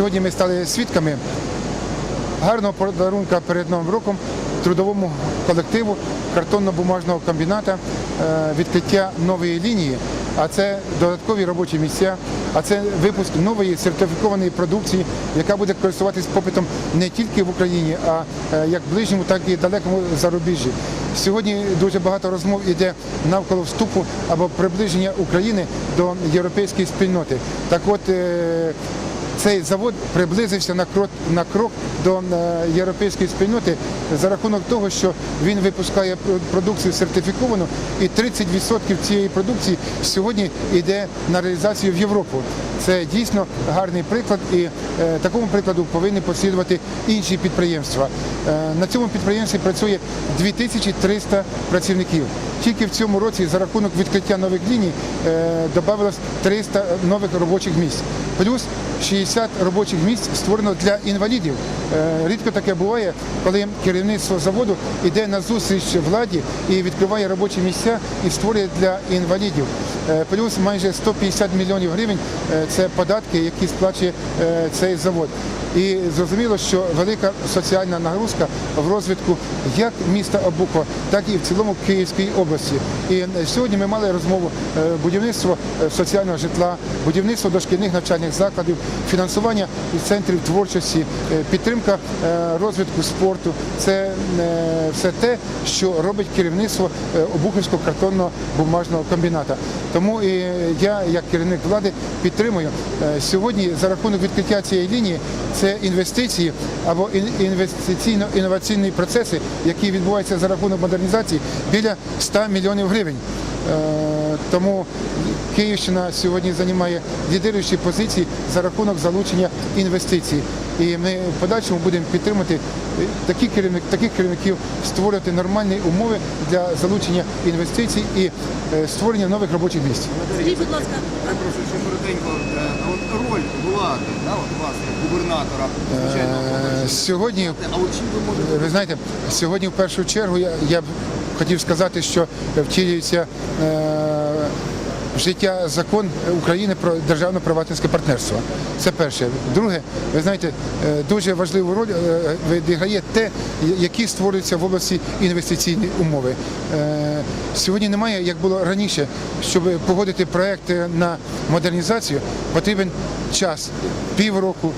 Сьогодні ми стали свідками гарного подарунка перед Новим роком трудовому колективу картонно-бумажного комбіната, е, відкриття нової лінії, а це додаткові робочі місця, а це випуск нової сертифікованої продукції, яка буде користуватись попитом не тільки в Україні, а е, як ближньому, так і далекому зарубіжжі. Сьогодні дуже багато розмов іде навколо вступу або приближення України до європейської спільноти. Так от е, цей завод приблизився на крок, на крок до е, європейської спільноти за рахунок того, що він випускає продукцію сертифіковану, і 30% цієї продукції сьогодні йде на реалізацію в Європу. Це дійсно гарний приклад, і е, такому прикладу повинні послідувати інші підприємства. Е, на цьому підприємстві працює 2300 працівників. Тільки в цьому році за рахунок відкриття нових ліній е, додавалось 300 нових робочих місць. Плюс 60 робочих місць створено для інвалідів. Рідко таке буває, коли керівництво заводу йде на зустріч владі і відкриває робочі місця і створює для інвалідів. Плюс майже 150 мільйонів гривень це податки, які сплачує е, цей завод. І зрозуміло, що велика соціальна нагрузка в розвитку як міста Обухова, так і в цілому Київської області. І е, сьогодні ми мали розмову е, будівництво е, соціального житла, будівництво дошкільних навчальних закладів, фінансування центрів творчості, підтримка розвитку спорту. Це все те, що робить керівництво Обухівського картонного бумажного комбіната. Тому і я, як керівник влади, підтримую сьогодні за рахунок відкриття цієї лінії. Це інвестиції або інвестиційно-інноваційні процеси, які відбуваються за рахунок модернізації біля 100 мільйонів гривень. Е, Тому Київщина сьогодні займає лідируючі позиції за рахунок залучення інвестицій. І ми в подальшому будемо підтримувати е, такі керівник, таких керівників, створювати нормальні умови для залучення інвестицій і е, створення нових робочих місць. Скажіть, будь ласка, Перепрошую, ще коротенько. Е, а От роль влади, да, от вас, губернатора, звичайно. Сьогодні А от чим ви можете Ви знаєте, сьогодні в першу чергу я, я б хотів сказати, що втілюється е, в життя закон України про державно-приватницьке партнерство. Це перше. Друге, ви знаєте, е, дуже важливу роль е, відіграє те, які створюються в області інвестиційні умови. Е, Сьогодні немає, як було раніше, щоб погодити проекти на модернізацію, потрібен час півроку,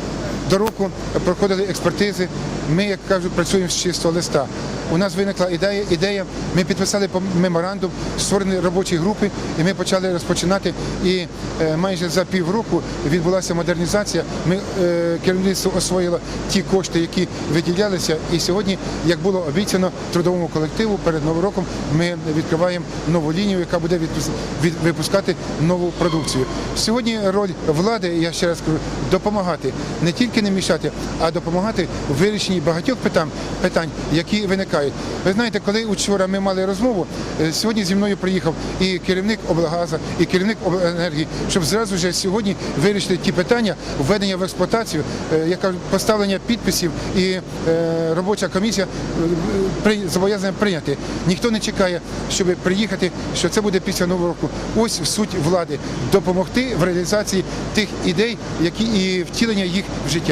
до року проходили експертизи. Ми, як кажуть, працюємо з чистого листа. У нас виникла ідея, ідея. Ми підписали меморандум, створені робочі групи, і ми почали розпочинати. І е, майже за півроку відбулася модернізація. Ми е, керівництво освоїло ті кошти, які виділялися. І сьогодні, як було обіцяно трудовому колективу перед новим роком, ми відкриваємо нову лінію, яка буде випускати нову продукцію. Сьогодні роль влади, я ще раз кажу, допомагати не тільки не мішати, а допомагати в вирішенні багатьох питань, які виникають. Ви знаєте, коли вчора ми мали розмову, е, сьогодні зі мною приїхав і керівник облгаза, і керівник обленерго, щоб зразу вже сьогодні вирішити ті питання введення в експлуатацію, е, поставлення підписів і е, робоча комісія зобов'язана прийняти. Ніхто не чекає, щоб приїхати, що це буде після нового року. Ось суть влади допомогти в реалізації тих ідей, і втілення їх в життя.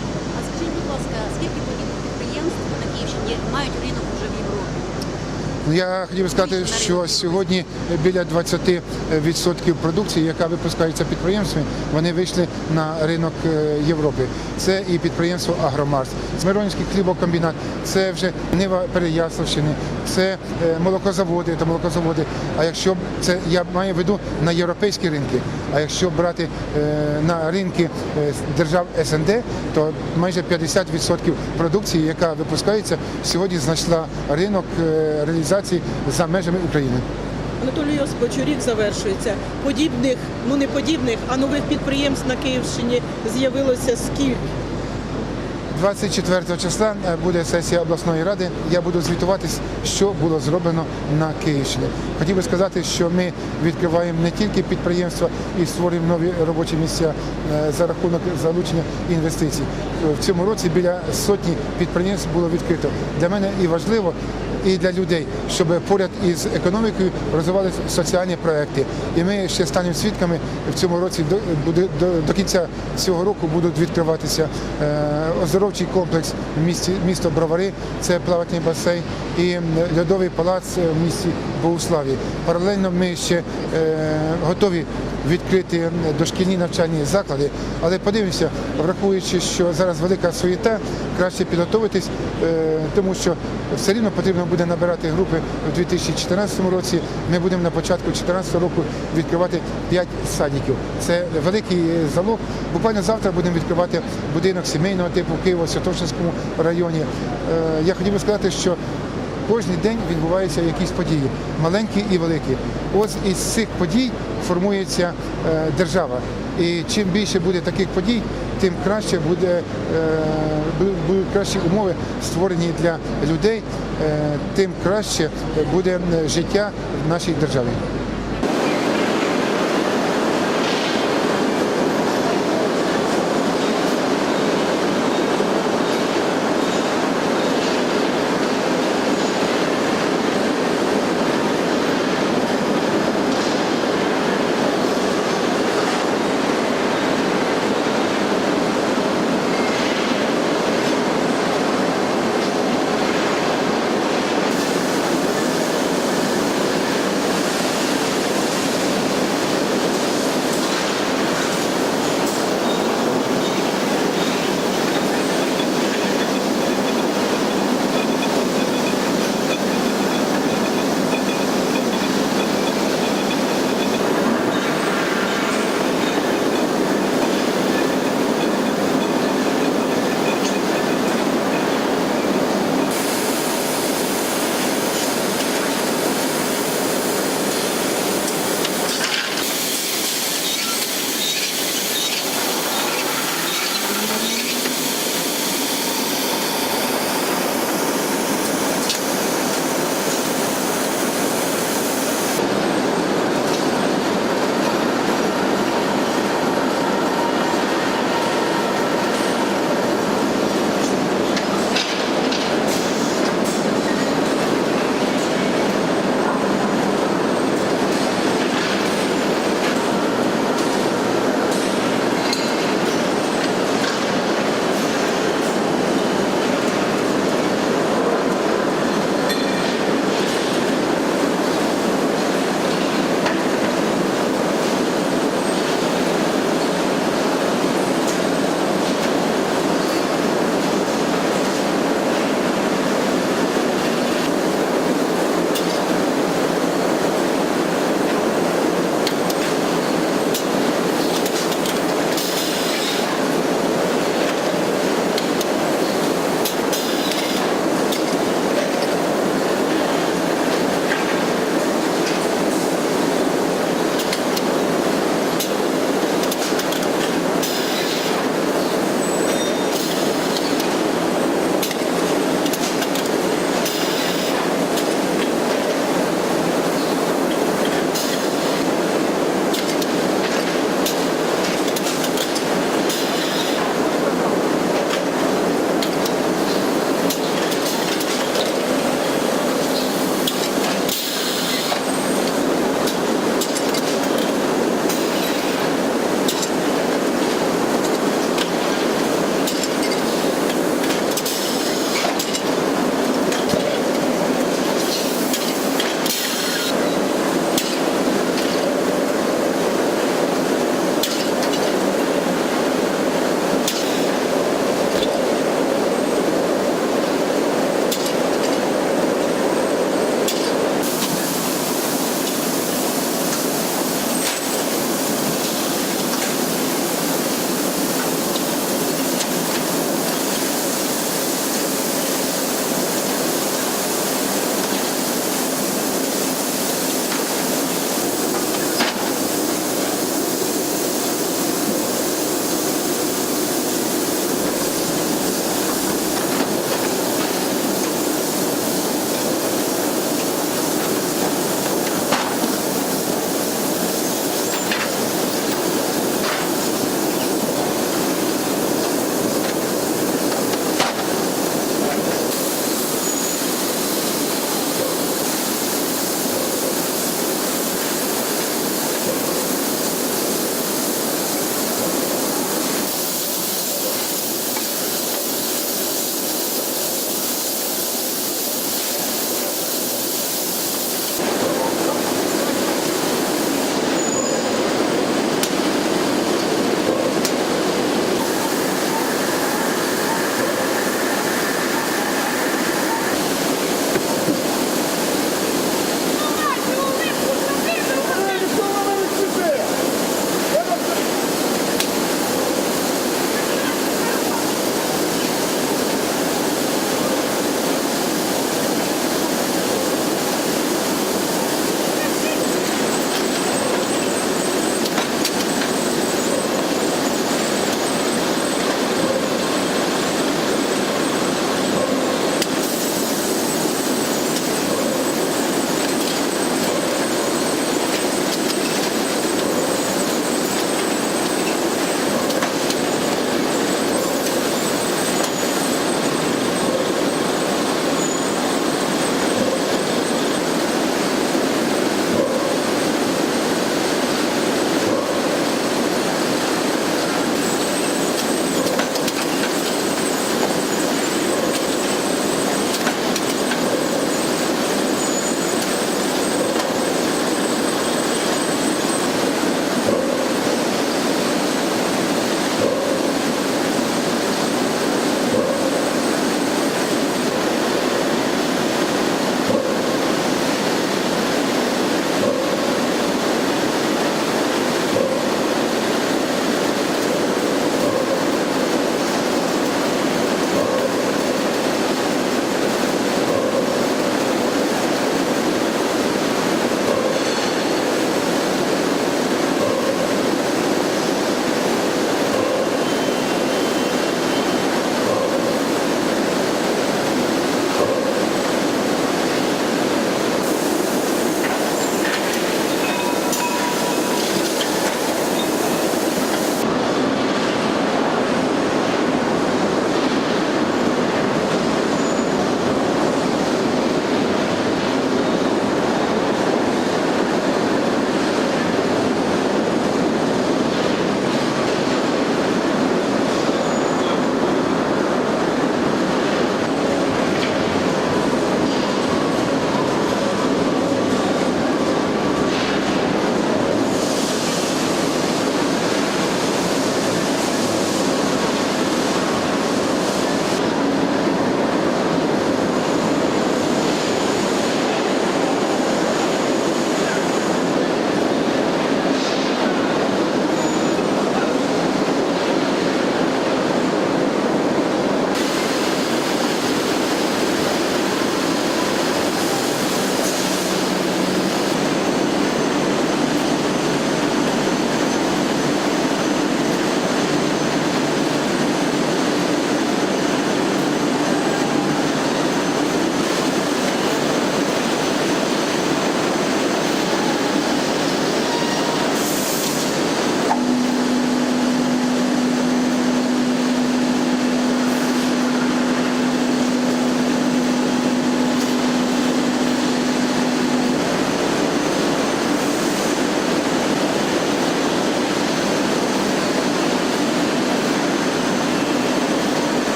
А скажіть, будь ласка, скільки подібних підприємств на Київщині мають ринок уже в Європі? Ну, Я хотів би сказати, що сьогодні біля 20% продукції, яка випускається підприємствами, вони вийшли на ринок е, Європи. Це і підприємство Агромарс, Смиронський хлібокомбінат, це вже Нива Переяславщини, це е, молокозаводи та молокозаводи. А якщо це я маю в виду на європейські ринки, а якщо брати е, на ринки держав СНД, то майже 50% продукції, яка випускається, сьогодні знайшла ринок е, реалізації за межами України. Анатолій Йосипович, рік завершується. Подібних, ну не подібних, а нових підприємств на Київщині з'явилося скільки? 24 числа е, буде сесія обласної ради. Я буду звітуватись, що було зроблено на Київщині. Хотів би сказати, що ми відкриваємо не тільки підприємства і створюємо нові робочі місця е, за рахунок залучення інвестицій. В цьому році біля сотні підприємств було відкрито. Для мене і важливо і для людей, щоб поряд із економікою розвивалися соціальні проекти. І ми ще станемо свідками в цьому році до, до, до кінця цього року будуть відкриватися е, оздоровчий комплекс в місто Бровари, це плавательний басейн, і льодовий палац в місті Богуславі. Паралельно ми ще е, готові відкрити дошкільні навчальні заклади, але подивимося, враховуючи, що зараз велика суєта, краще підготуватись, е, тому що все рівно потрібно буде набирати групи у 2014 році. Ми будемо на початку 2014 року відкривати 5 садиків. Це великий залог. Буквально завтра будемо відкривати будинок сімейного типу в Києво-Святошинському районі. Е, Я хотів би сказати, що Кожен день відбуваються якісь події, маленькі і великі. Ось із цих подій формується е, держава. І чим більше буде таких подій, тим краще буде, е, будуть кращі умови створені для людей, е, тим краще буде е, життя в нашій державі.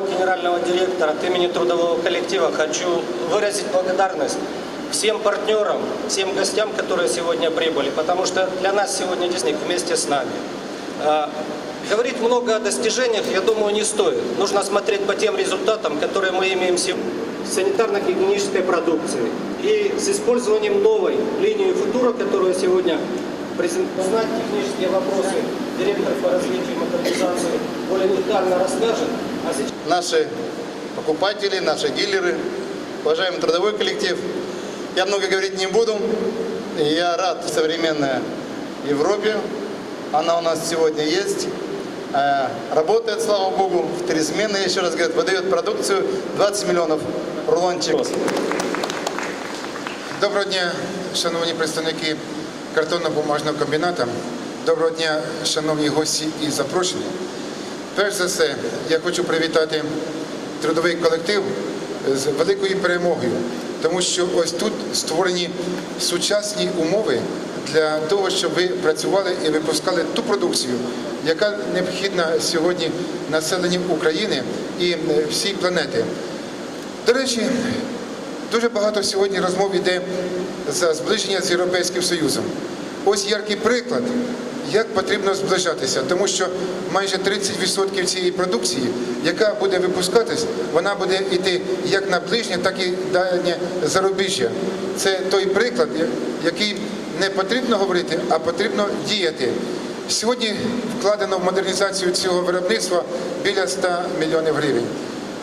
Директора, от имени трудового коллектива хочу выразить благодарность всем партнерам, всем гостям, которые сегодня прибыли, потому что для нас сегодня действительно вместе с нами. А, Говорить много о достижениях, я думаю, не стоит. Нужно смотреть по тем результатам, которые мы имеем сегодня. Санитарно-гигиенической продукции и с использованием новой линии футура, которую сегодня презент- узнать технические вопросы директор по развитию модернизации более детально расскажет А сейчас наши покупатели, наши дилеры, уважаемый трудовой коллектив. Я много говорить не буду. Я рад современной Европе. Она у нас сегодня есть. Э, Работает, слава богу, в три смены, еще раз говорю, выдает продукцию 20 миллионов рулончиков. Доброго дня, шановні представники картонно-бумажного комбіната. Доброго дня, шановні гості і запрошені. Перш за все, я хочу привітати трудовий колектив з великою перемогою, тому що ось тут створені сучасні умови для того, щоб ви працювали і випускали ту продукцію, яка необхідна сьогодні населенню України і е, всій планети. До речі, дуже багато сьогодні розмов йде за зближення з Європейським Союзом. Ось яркий приклад, як потрібно зближатися, тому що майже 30% цієї продукції, яка буде випускатись, вона буде йти як на ближнє, так і дальнє зарубіжжя. Це той приклад, який не потрібно говорити, а потрібно діяти. Сьогодні вкладено в модернізацію цього виробництва біля 100 мільйонів гривень.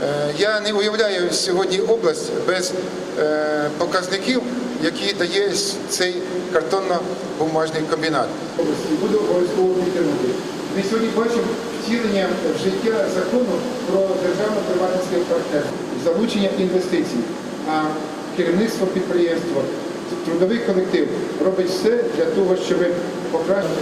Е, Я не уявляю сьогодні область без е, показників, які дає цей картонно-бумажний комбінат. Буду обов'язково підтримувати. Ми сьогодні бачимо втілення в життя закону про державно-приватницьке партнерство, залучення інвестицій, а керівництво підприємства, трудовий колектив робить все для того, щоб покращити.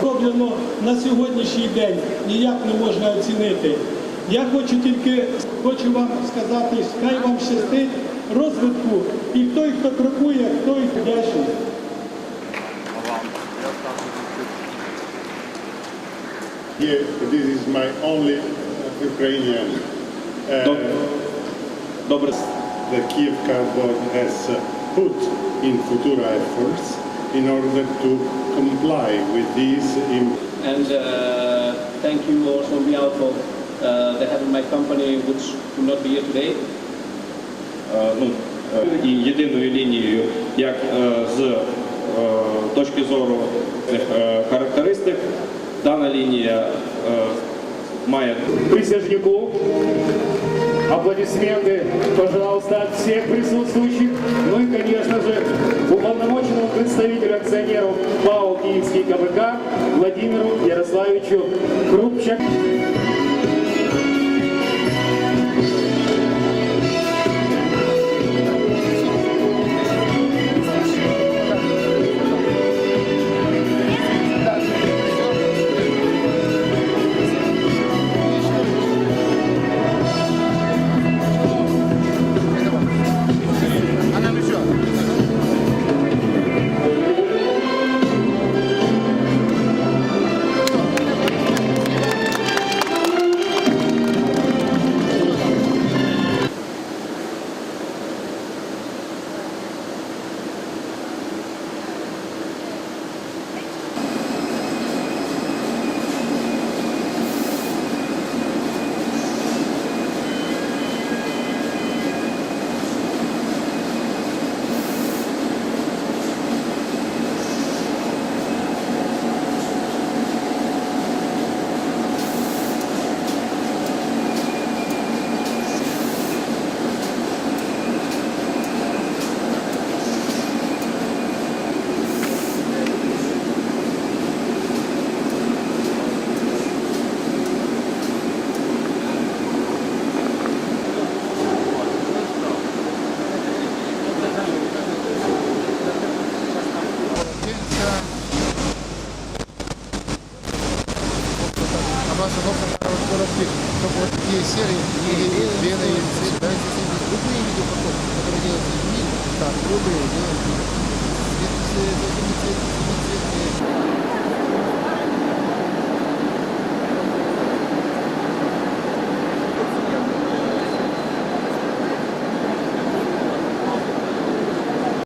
Зроблено на сьогоднішній день ніяк не можна оцінити. Я хочу тільки хочу вам сказати, хай вам щастить розвитку, і той, хто крокує, той вдячний. Here, this is my only Ukrainian. Uh, Добре. the Kiev Cardboard has uh, put in Futura efforts in order to comply with these im- and uh, thank you also on behalf of uh, the head of my company, which could not be here today. Ну, е, і єдиною лінією, як е, з е, точки зору е, характеристик, дана лінія е, має присяжнику. Аплодисменты, пожалуйста, от всех присутствующих. Ну и, конечно же, представителю акционеров ПАО «Киевский КБК» Владимиру Ярославовичу Крупчак.